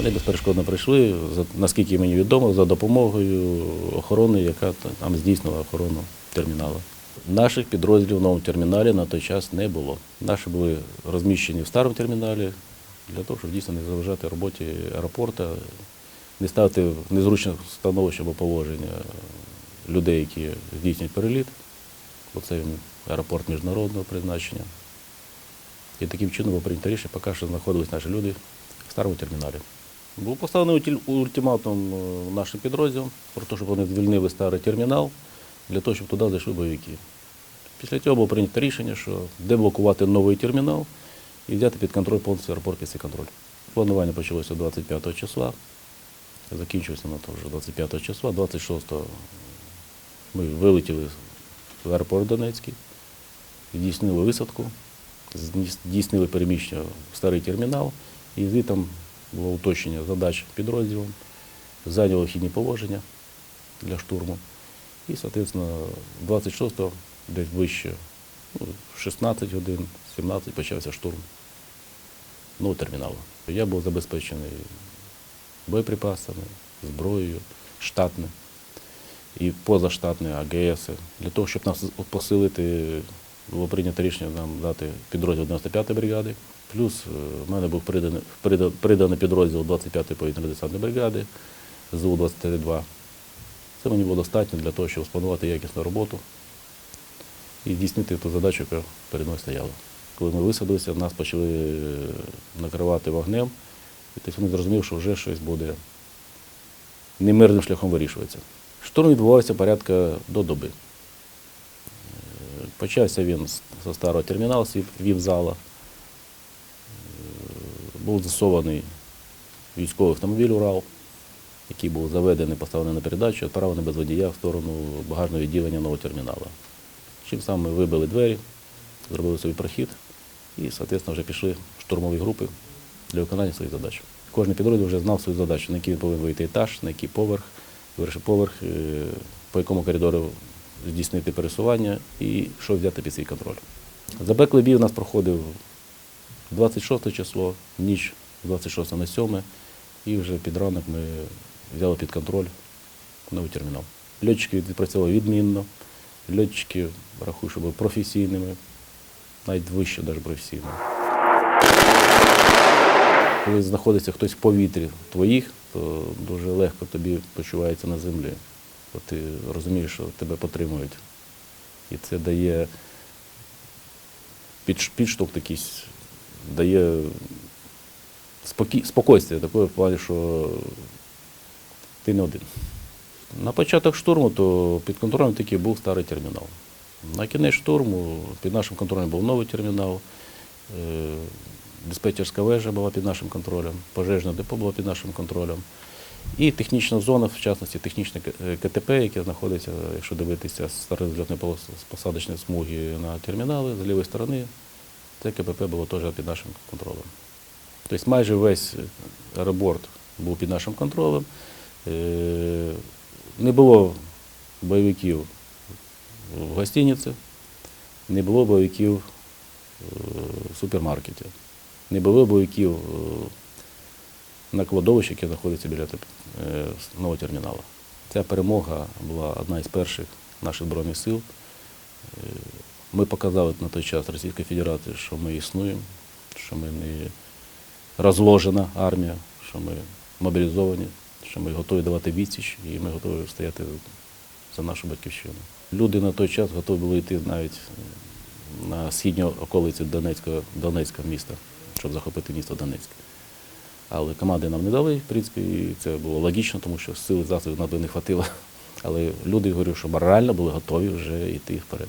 Вони безперешкодно прийшли, наскільки мені відомо, за допомогою охорони, яка там здійснила охорону терміналу. Наших підрозділів в новому терміналі на той час не було. Наші були розміщені в старому терміналі для того, щоб дійсно не заважати роботі аеропорту, не ставити в незручне становище або положення людей, які здійснюють переліт, бо це аеропорт міжнародного призначення. І таким чином було прийнято рішення, поки що знаходились наші люди в старому терміналі. Був поставлений ультиматум е, нашим підрозділам про те, щоб вони звільнили старий термінал для того, щоб туди зайшли бойовики. Після цього було прийнято рішення, що деблокувати новий термінал і взяти під контроль повністю аеропорт цей контроль. Планування почалося 25 числа, закінчилося на то вже 25 числа, 26-го ми вилетіли в аеропорт Донецький, здійснили висадку, здійснили переміщення в старий термінал, і звітом було уточнення задач підрозділом, зайняли вхідні положення для штурму. І, соответственно, 26-го, десь вище, ну, 16 годин, 17 почався штурм нового терміналу. Я був забезпечений боєприпасами, зброєю, штатним і позаштатні АГС. Для того, щоб нас посилити, було прийнято рішення нам дати підрозділ 95-ї бригади. Плюс е, в мене був приданий, приданий підрозділ 25-ї повітряно-десантної бригади ЗУ-22. Це мені було достатньо для того, щоб спланувати якісну роботу і здійснити ту задачу, яка перед мною стояла. Коли ми висадилися, нас почали е, накривати вогнем, і тобто вони зрозуміли, що вже щось буде немирним шляхом вирішуватися. Штурм відбувався порядка до доби. Почався він зі старого терміналу, з віп-зала. Е, Був засований військовий автомобіль Урал, який був заведений, поставлений на передачу, відправлений без водія в сторону багажного відділення нового терміналу. Чим саме ми вибили двері, зробили собі прохід і, соответственно, вже пішли штурмові групи для виконання своїх задач. Кожен підрозділ вже знав свою задачу, на який він повинен вийти етаж, на який поверх, перший поверх, е, по якому коридору здійснити пересування і що взяти під свій контроль. Запеклий бій у нас проходив 26 число, ніч з 26 на 7, і вже під ранок ми взяли під контроль новий термінал. Льотчики відпрацювали відмінно, льотчики, рахую, що були професійними, навіть вище навіть професійними. Коли знаходиться хтось в повітрі твоїх, то дуже легко тобі почувається на землі. Бо ти розумієш, що тебе підтримують. І це дає підштовх якийсь, дає спокій, спокійствие таке в плані, що ти не один. На початок штурму то під контролем тільки був старий термінал. На кінець штурму під нашим контролем був новий термінал, е, диспетчерська вежа була під нашим контролем, пожежне депо було під нашим контролем. І технічна зона, в частності технічне е, КТП, яке знаходиться, якщо дивитися з старої зльотної полоси з посадочної смуги на термінали з лівої сторони, це КПП було теж під нашим контролем. Тобто майже весь аероборт був під нашим контролем. Е, Не було бойовиків в гостиниці, не було бойовиків е, в супермаркеті, не було бойовиків е, на кладовищі, яке знаходиться біля е, нового терміналу. Ця перемога була одна із перших наших Збройних сил. Е, Ми показали на той час Російській Федерації, що ми існуємо, що ми не розложена армія, що ми мобілізовані, що ми готові давати відсіч і ми готові стояти за нашу батьківщину. Люди на той час готові були йти навіть на східні околиці Донецького, Донецька міста, щоб захопити місто Донецьк. Але команди нам не дали, в принципі, і це було логічно, тому що сили засобів нам не хватило. Але люди, говорю, що морально були готові вже йти вперед.